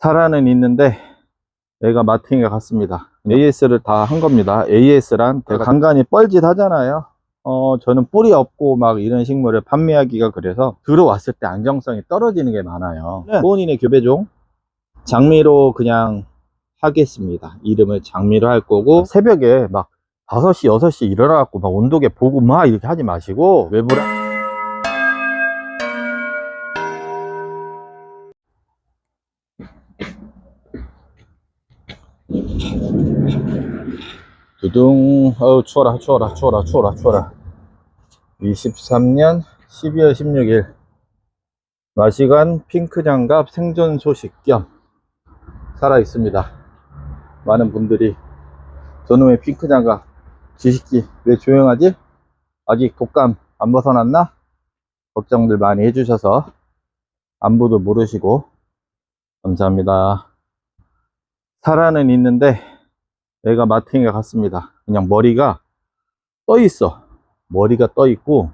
살아는 있는데 얘가 마팅에 갔습니다. AS를 다 한 겁니다. AS란 간간히 뻘짓 하잖아요. 어, 저는 뿌리 없고 막 이런 식물을 판매하기가 그래서 들어왔을 때 안정성이 떨어지는 게 많아요. 본인의 교배종 장미로 그냥 하겠습니다. 이름을 장미로 할 거고 새벽에 막 5시, 6시 일어나갖고 막 온도계 보고 막 이렇게 하지 마시고 외부라 두둥 어우 추워라 추워라 추워라 추워라 추워라 23년 12월 16일 마시간 핑크 장갑 생존 소식 겸 살아 있습니다 많은 분들이 저놈의 핑크 장갑 지식기 왜 조용하지? 아직 독감 안 벗어났나? 걱정들 많이 해주셔서 안부도 모르시고 감사합니다 살아는 있는데 얘가 마팅에 갔습니다. 그냥 머리가 떠 있어. 머리가 떠 있고,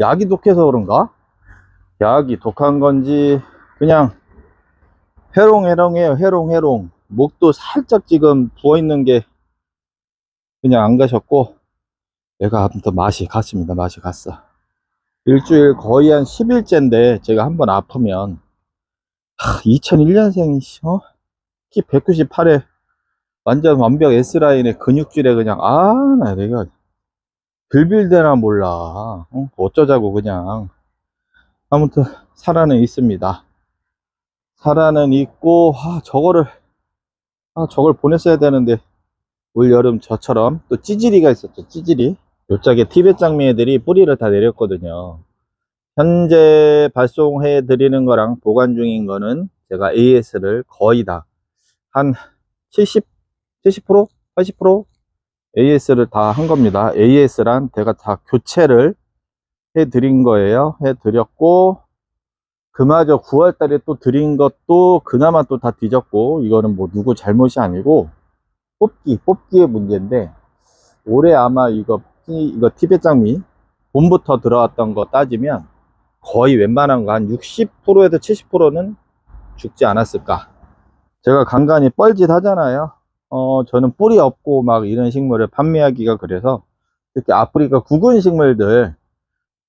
약이 독해서 그런가? 약이 독한 건지, 그냥 해롱해롱해요. 해롱해롱. 목도 살짝 지금 부어 있는 게 그냥 안 가셨고, 얘가 아무튼 맛이 갔습니다. 맛이 갔어. 일주일 거의 한 10일째인데, 제가 한번 아프면, 2001년생, 어? 키 198에 완전 완벽 S라인의 근육질에 그냥, 아, 나 내가, 빌빌대나 몰라. 어? 어쩌자고, 그냥. 아무튼, 살아는 있습니다. 살아는 있고, 아, 저거를, 아, 저걸 보냈어야 되는데, 올 여름 저처럼 또 찌질이가 있었죠, 찌질이. 요짝에 티벳 장미 애들이 뿌리를 다 내렸거든요. 현재 발송해 드리는 거랑 보관 중인 거는 제가 AS를 거의 다, 한 70, 70%? 80% AS를 다 한 겁니다. AS란 제가 다 교체를 해 드린 거예요. 해 드렸고, 그마저 9월 달에 또 드린 것도 그나마 또 다 뒤졌고, 이거는 뭐 누구 잘못이 아니고, 뽑기, 뽑기의 문제인데, 올해 아마 이거, 이거 티벳 장미, 봄부터 들어왔던 거 따지면, 거의 웬만한 거 한 60%에서 70%는 죽지 않았을까. 제가 간간히 뻘짓 하잖아요. 어, 저는 뿌리 없고 막 이런 식물을 판매하기가 그래서 특히 아프리카 구근 식물들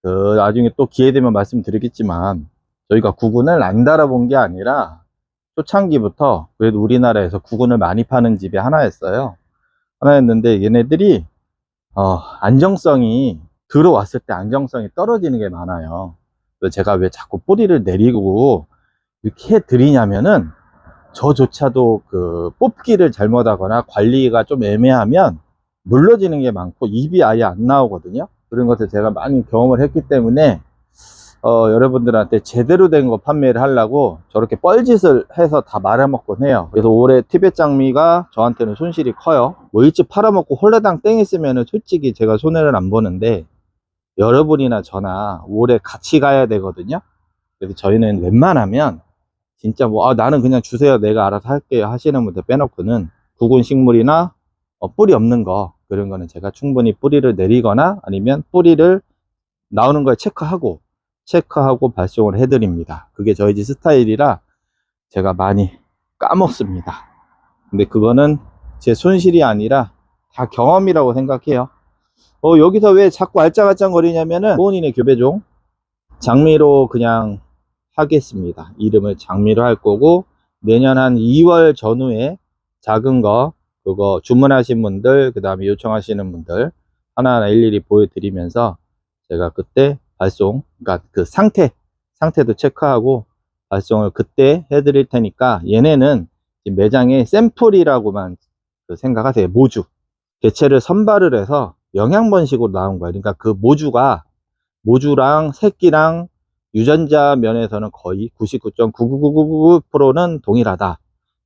그 나중에 또 기회 되면 말씀드리겠지만 저희가 구근을 안 달아본 게 아니라 초창기부터 그래도 우리나라에서 구근을 많이 파는 집이 하나였어요. 하나였는데 얘네들이 어, 안정성이 들어왔을 때 안정성이 떨어지는 게 많아요. 제가 왜 자꾸 뿌리를 내리고 이렇게 해 드리냐면은 저조차도 그 뽑기를 잘못하거나 관리가 좀 애매하면 눌러지는 게 많고 입이 아예 안 나오거든요. 그런 것을 제가 많이 경험을 했기 때문에 어, 여러분들한테 제대로 된 거 판매를 하려고 저렇게 뻘짓을 해서 다 말아먹곤 해요. 그래서 올해 티벳 장미가 저한테는 손실이 커요. 뭐 일찍 팔아먹고 홀라당 땡 있으면은 솔직히 제가 손해를 안 보는데 여러분이나 저나 올해 같이 가야 되거든요. 그래서 저희는 웬만하면 진짜 뭐, 아, 나는 그냥 주세요. 내가 알아서 할게요. 하시는 분들 빼놓고는 굵은 식물이나 어, 뿌리 없는 거, 그런 거는 제가 충분히 뿌리를 내리거나 아니면 뿌리를 나오는 걸 체크하고, 체크하고 발송을 해드립니다. 그게 저희 집 스타일이라 제가 많이 까먹습니다. 근데 그거는 제 손실이 아니라 다 경험이라고 생각해요. 어, 여기서 왜 자꾸 알짱알짱 거리냐면은 본인의 교배종, 장미로 그냥 하겠습니다. 이름을 장미로 할 거고 내년 한 2월 전후에 작은 거 그거 주문하신 분들 그 다음에 요청하시는 분들 하나하나 일일이 보여드리면서 제가 그때 발송 그러니까 그 상태 상태도 체크하고 발송을 그때 해드릴 테니까 얘네는 매장에 샘플이라고만 그 생각하세요. 모주. 개체를 선발을 해서 영양번식으로 나온 거예요. 그러니까 그 모주가 모주랑 새끼랑 유전자 면에서는 거의 99.99999%는 동일하다.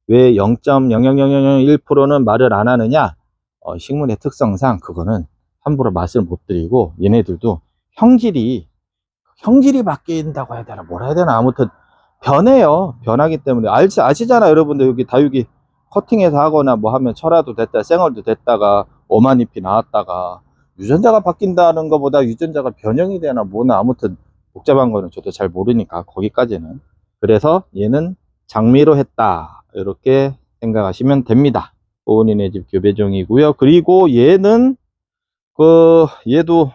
왜 0.00001%는 말을 안 하느냐? 어, 식물의 특성상 그거는 함부로 말씀을 못 드리고 얘네들도 형질이 형질이 바뀐다고 해야 되나 뭐라 해야 되나 아무튼 변해요. 변하기 때문에 알지 아시잖아 여러분들 여기 다육이 커팅해서 하거나 뭐 하면 철화도 됐다 생얼도 됐다가 오만 잎이 나왔다가 유전자가 바뀐다는 것보다 유전자가 변형이 되나 뭐나 아무튼 복잡한 거는 저도 잘 모르니까 거기까지는 그래서 얘는 장미로 했다. 이렇게 생각하시면 됩니다. 본인의 집 교배종이고요. 그리고 얘는 그 얘도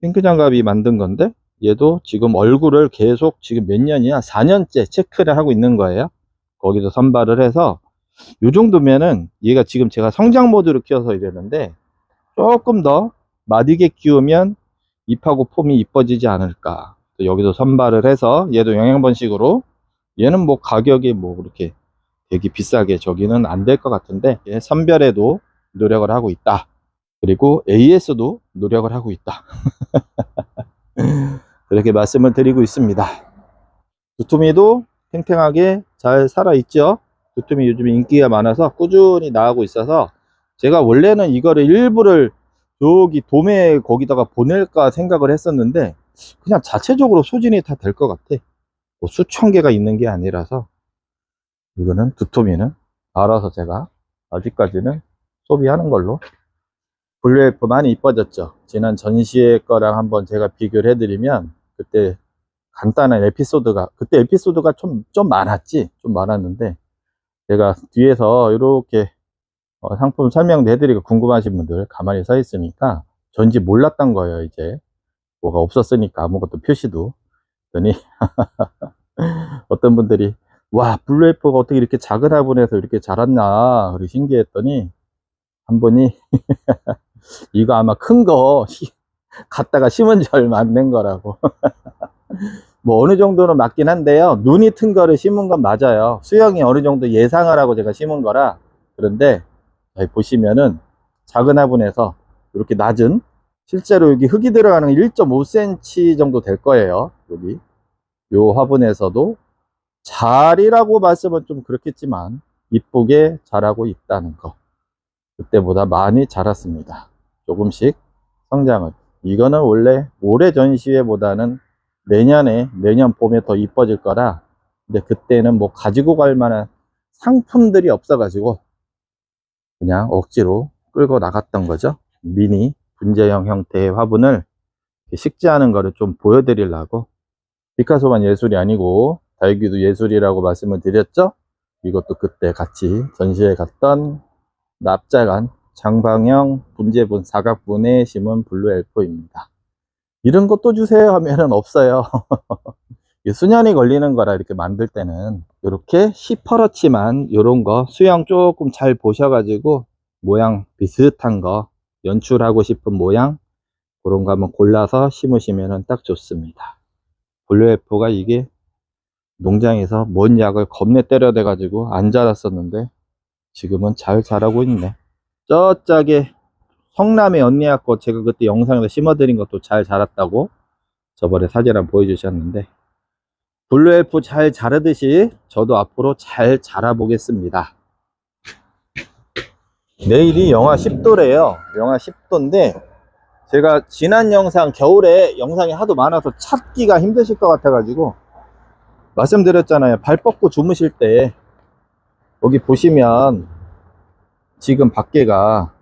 핑크 장갑이 만든 건데 얘도 지금 얼굴을 계속 지금 몇 년이야? 4년째 체크를 하고 있는 거예요. 거기서 선발을 해서 요 정도면은 얘가 지금 제가 성장 모드로 키워서 이러는데 조금 더 마디게 키우면 잎하고 폼이 이뻐지지 않을까. 또 여기서 선발을 해서 얘도 영양번식으로 얘는 뭐 가격이 뭐 그렇게 되게 비싸게 저기는 안 될 것 같은데 얘 선별에도 노력을 하고 있다. 그리고 AS도 노력을 하고 있다. 그렇게 말씀을 드리고 있습니다. 두툼이도 탱탱하게 잘 살아 있죠. 두툼이 요즘 인기가 많아서 꾸준히 나가고 있어서 제가 원래는 이거를 일부를 여기 도매 거기다가 보낼까 생각을 했었는데 그냥 자체적으로 소진이 다 될 것 같아. 뭐 수천 개가 있는 게 아니라서 이거는 두툼이는 알아서 제가 아직까지는 소비하는 걸로 블루엘프 많이 이뻐졌죠. 지난 전시회 거랑 한번 제가 비교를 해드리면 그때 간단한 에피소드가 그때 에피소드가 좀, 좀 많았지 좀 많았는데 제가 뒤에서 이렇게 어, 상품 설명도 해드리고 궁금하신 분들 가만히 서 있으니까 전지 몰랐던 거예요 이제. 뭐가 없었으니까 아무것도 표시도. 그러니 어떤 분들이 와 블루에프가 어떻게 이렇게 작은 화분에서 이렇게 자랐나? 그리 신기했더니 한 분이 이거 아마 큰 거 갖다가 심은 지 얼마 안 된 거라고. 뭐 어느 정도는 맞긴 한데요. 눈이 튼 거를 심은 건 맞아요. 수영이 어느 정도 예상을 하고 제가 심은 거라 그런데 여기 보시면은 작은 화분에서 이렇게 낮은 실제로 여기 흙이 들어가는 1.5cm 정도 될 거예요. 여기. 요 화분에서도 잘이라고 말씀은 좀 그렇겠지만 이쁘게 자라고 있다는 거. 그때보다 많이 자랐습니다. 조금씩 성장을. 이거는 원래 올해 전시회보다는 내년에 내년 봄에 더 이뻐질 거라. 근데 그때는 뭐 가지고 갈 만한 상품들이 없어 가지고 그냥 억지로 끌고 나갔던 거죠 미니 분재형 형태의 화분을 식재하는 거를 좀 보여드리려고 피카소만 예술이 아니고 달기도 예술이라고 말씀을 드렸죠 이것도 그때 같이 전시회 갔던 납작한 장방형 분재분 사각분에 심은 블루 엘포입니다. 이런 것도 주세요 하면은 없어요. 수년이 걸리는 거라 이렇게 만들 때는 이렇게 시퍼렇지만 이런 거 수영 조금 잘 보셔가지고 모양 비슷한 거 연출하고 싶은 모양 그런 거 한번 골라서 심으시면 딱 좋습니다. 블루에프가 이게 농장에서 뭔 약을 겁내 때려대 가지고 안 자랐었는데 지금은 잘 자라고 있네. 저 짝에 성남의 언니하고 제가 그때 영상에서 심어드린 것도 잘 자랐다고 저번에 사진 한번 보여주셨는데 블루엘프 잘 자라듯이 저도 앞으로 잘 자라 보겠습니다. 내일이 영하 10도래요. 영하 10도인데 제가 지난 영상 겨울에 영상이 하도 많아서 찾기가 힘드실 것 같아 가지고 말씀드렸잖아요. 발 뻗고 주무실 때 여기 보시면 지금 밖에가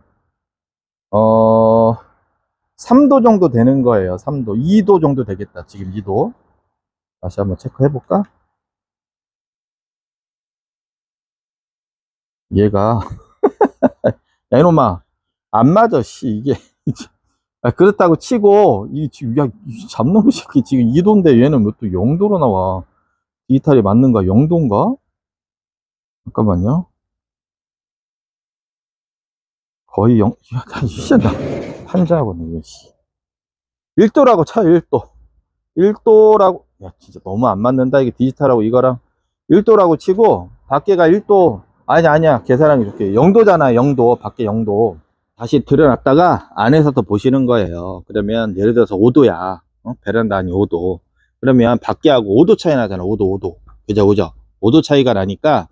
어 3도 정도 되는 거예요. 3도. 2도 정도 되겠다. 지금 2도. 다시 한번 체크해 볼까? 얘가 야 이놈아 안 맞아 씨 이게 아, 그렇다고 치고 이 지금 야, 이 잡놈의 새끼 지금 2도인데 얘는 왜 또 0도로 나와 디지털이 맞는가 0도인가? 잠깐만요. 거의 0, 야, 씨, 나, 판자하고는, 이거, 씨. 1도라고 차, 1도. 1도라고, 야, 진짜 너무 안 맞는다. 이게 디지털하고 이거랑. 1도라고 치고, 밖에가 1도, 아니, 아니야. 계산하기 좋게. 0도잖아, 0도. 밖에 0도. 다시 들여놨다가 안에서 또 보시는 거예요. 그러면 예를 들어서 5도야. 어? 베란다 아니 5도. 그러면 밖에하고 5도 차이 나잖아. 5도, 5도. 그죠, 그죠? 5도 차이가 나니까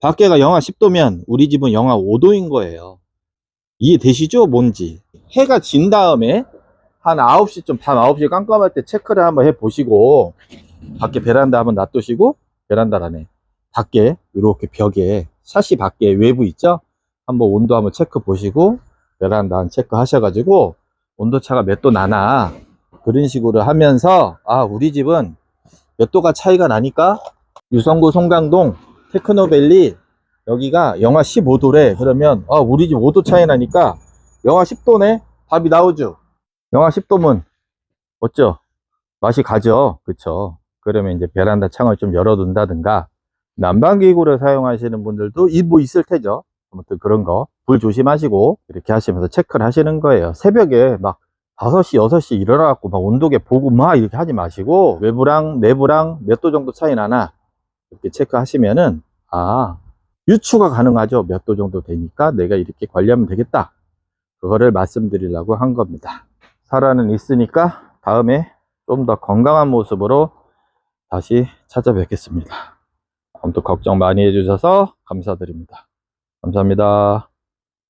밖에가 영하 10도면 우리 집은 영하 5도인 거예요. 이해되시죠? 뭔지. 해가 진 다음에 한 9시쯤, 밤 9시 깜깜할 때 체크를 한번 해 보시고 밖에 베란다 한번 놔두시고 베란다라네. 밖에 이렇게 벽에 샤시 밖에 외부 있죠? 한번 온도 한번 체크 보시고 베란다 한 체크 하셔가지고 온도차가 몇 도 나나 그런 식으로 하면서 아 우리 집은 몇 도가 차이가 나니까 유성구 송강동 테크노밸리 여기가 영하 15도래 그러면 아 우리 집 5도 차이 나니까 영하 10도네 답이 나오죠 영하 10도면 어쩌? 맛이 가죠. 그쵸? 그러면 이제 베란다 창을 좀 열어둔다든가 난방기구를 사용하시는 분들도 이 뭐 있을 테죠. 아무튼 그런 거 불 조심하시고 이렇게 하시면서 체크를 하시는 거예요. 새벽에 막 5시 6시 일어나갖고 막 온도계 보고 막 이렇게 하지 마시고 외부랑 내부랑 몇 도 정도 차이 나나 이렇게 체크하시면은 아 유추가 가능하죠. 몇 도 정도 되니까 내가 이렇게 관리하면 되겠다. 그거를 말씀드리려고 한 겁니다 살아는 있으니까 다음에 좀 더 건강한 모습으로 다시 찾아뵙겠습니다. 아무튼 걱정 많이 해주셔서 감사드립니다. 감사합니다